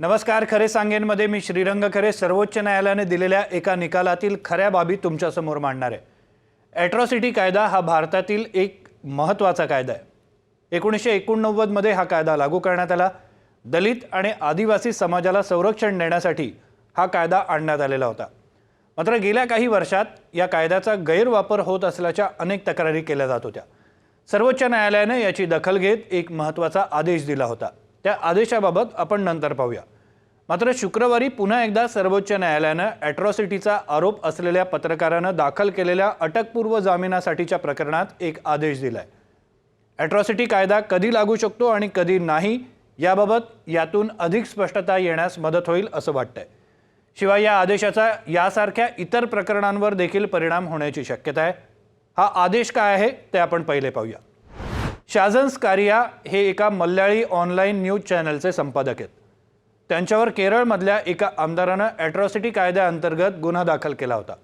नमस्कार खरे सांगेनमध्ये मी श्रीरंग खरे सर्वोच्च न्यायालयाने दिलेल्या एका निकालातील खऱ्या बाबी तुमच्यासमोर मांडणार आहे. ॲट्रॉसिटी कायदा हा भारतातील एक महत्त्वाचा कायदा आहे. एकोणीसशे एकोणनव्वदमध्ये हा कायदा लागू करण्यात आला. दलित आणि आदिवासी समाजाला संरक्षण देण्यासाठी हा कायदा आणण्यात आलेला होता. मात्र गेल्या काही वर्षात या कायद्याचा गैरवापर होत असल्याच्या अनेक तक्रारी केल्या जात होत्या. सर्वोच्च न्यायालयाने याची दखल घेत एक महत्त्वाचा आदेश दिला होता. त्या आदेशाबाबत आपण नंतर पाहूया. मात्र शुक्रवारी पुन्हा एकदा सर्वोच्च न्यायालयानं ॲट्रॉसिटीचा आरोप असलेल्या पत्रकारानं दाखल केलेल्या अटकपूर्व जामिनासाठीच्या प्रकरणात एक आदेश दिलाय. ॲट्रॉसिटी कायदा कधी लागू शकतो आणि कधी नाही याबाबत यातून अधिक स्पष्टता येण्यास मदत होईल असं वाटतंय. शिवाय या आदेशाचा यासारख्या इतर प्रकरणांवर देखील परिणाम होण्याची शक्यता आहे. हा आदेश काय आहे ते आपण पहिले पाहूया. शाझन्स कारिया हे एका मल्याळी ऑनलाईन न्यूज चॅनलचे संपादक आहेत. त्यांच्यावर केरळमधल्या एका आमदारानं ॲट्रॉसिटी कायद्याअंतर्गत गुन्हा दाखल केला होता.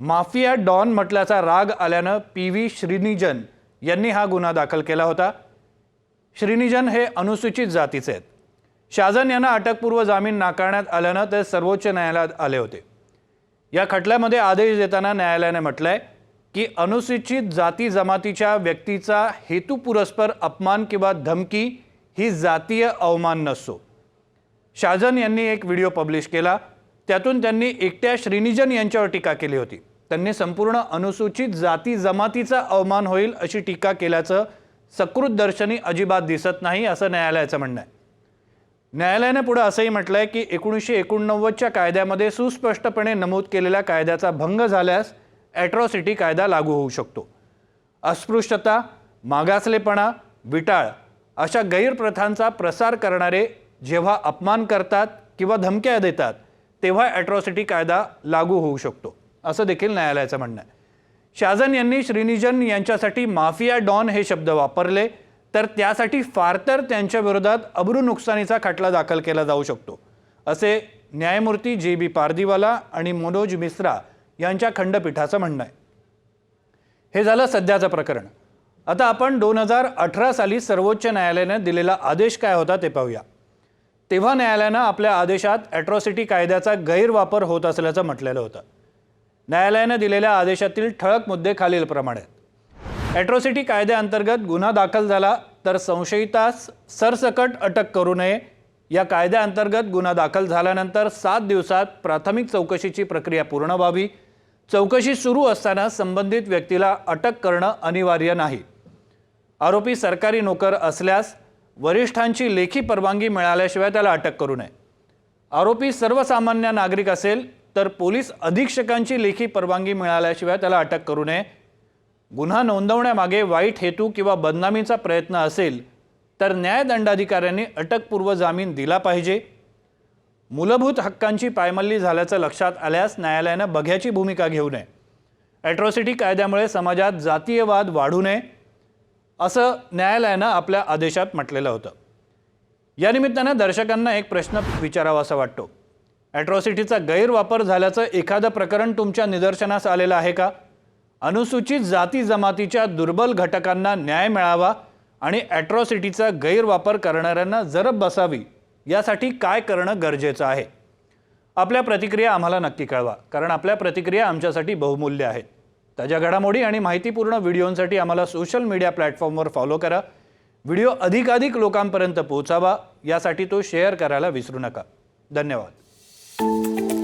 माफिया डॉन म्हटल्याचा राग आल्यानं पी व्ही श्रीनिजन यांनी हा गुन्हा दाखल केला होता. श्रीनिजन हे अनुसूचित जातीचे आहेत. शाजन यांना अटकपूर्व जामीन नाकारण्यात आल्यानं ते सर्वोच्च न्यायालयात आले होते. या खटल्यामध्ये आदेश देताना न्यायालयाने म्हटलंय की अनुसूचित जाती जमातीच्या व्यक्तीचा हेतुपुरस्पर अपमान किंवा धमकी ही जातीय अवमान नसतो शाजन यांनी एक व्हिडिओ पब्लिश केला. त्यातून त्यांनी एकट्या श्रीनिजन यांच्यावर टीका केली होती. त्यांनी संपूर्ण अनुसूचित जाती जमातीचा अवमान होईल अशी टीका केल्याचं सकृत दर्शनी अजिबात दिसत नाही असं न्यायालयाचं म्हणणं आहे. न्यायालयाने पुढे असंही म्हटलंय की एकोणीसशे एकोणनव्वदच्या कायद्यामध्ये सुस्पष्टपणे नमूद केलेल्या कायद्याचा भंग झाल्यास ॲट्रॉसिटी कायदा लागू होऊ शकतो. अस्पृश्यता मागासलेपणा विटाळ अशा गैरप्रथांचा प्रसार करणारे जेव्हा अपमान करतात किंवा धमक्या देतात तेव्हा ॲट्रॉसिटी कायदा लागू होऊ शकतो. असं देखील न्यायालयाचं म्हणणं आहे. शाजन यांनी श्रीनिजन यांच्यासाठी माफिया डॉन हे शब्द वापरले तर त्यासाठी फार तर त्यांच्या विरोधात अब्रू नुकसानीचा खटला दाखल केला जाऊ शकतो. असे न्यायमूर्ती जे बी पारदीवाला आणि मनोज मिश्रा यांच्या खंडपीठाचं म्हणणं आहे. हे झालं सध्याचं प्रकरण. आता आपण दोन हजार अठरा साली सर्वोच्च न्यायालयाने दिलेला आदेश काय होता ते पाहूया. तेव्हा न्यायालयानं आपल्या आदेशात ॲट्रॉसिटी कायद्याचा गैरवापर होत असल्याचं म्हटलेलं होतं. न्यायालयानं दिलेल्या आदेशातील ठळक मुद्दे खालीलप्रमाणे आहेत ॲट्रॉसिटी कायद्याअंतर्गत गुन्हा दाखल झाला तर संशयितास सरसकट अटक करू नये. या कायद्याअंतर्गत गुन्हा दाखल झाल्यानंतर सात दिवसात प्राथमिक चौकशीची प्रक्रिया पूर्ण व्हावी. चौकशी सुरू असताना संबंधित व्यक्तीला अटक करणं अनिवार्य नाही. आरोपी सरकारी नोकर असल्यास वरिष्ठांची लेखी परवानगी मिळाल्याशिवाय त्याला अटक करू नये. आरोपी सर्वसामान्य नागरिक असेल तर पोलीस अधीक्षकांची लेखी परवानगी मिळाल्याशिवाय त्याला अटक करू नये. गुन्हा नोंदवण्यामागे वाईट हेतू किंवा बदनामीचा प्रयत्न असेल तर न्यायदंडाधिकाऱ्यांनी अटकपूर्व जामीन दिला पाहिजे. मूलभूत हक्कांची पायमल्ली झाल्याचं लक्षात आल्यास न्यायालयानं बघ्याची भूमिका घेऊ नये. ॲट्रॉसिटी कायद्यामुळे समाजात जातीयवाद वाढू नये असं न्यायालयानं आपल्या आदेशात म्हटलेलं होतं. या निमित्तानं दर्शकांना एक प्रश्न विचारावा असा वाटतो. ॲट्रॉसिटीचा गैरवापर झाल्याचं एखादं प्रकरण तुमच्या निदर्शनास आलेलं आहे का? अनुसूचित जाती जमातीच्या दुर्बल घटकांना न्याय मिळावा आणि ॲट्रॉसिटीचा गैरवापर करणाऱ्यांना जरब बसावी यासाठी काय करणं गरजेचं आहे? आपल्या प्रतिक्रिया आम्हाला नक्की कळवा कारण आपल्या प्रतिक्रिया आमच्यासाठी बहुमूल्य आहेत. ताज्या घडामोडी आणि माहितीपूर्ण व्हिडिओंसाठी आम्हाला सोशल मीडिया प्लॅटफॉर्मवर फॉलो करा. व्हिडिओ अधिकाधिक लोकांपर्यंत पोहोचावा यासाठी तो शेअर करायला विसरू नका. धन्यवाद.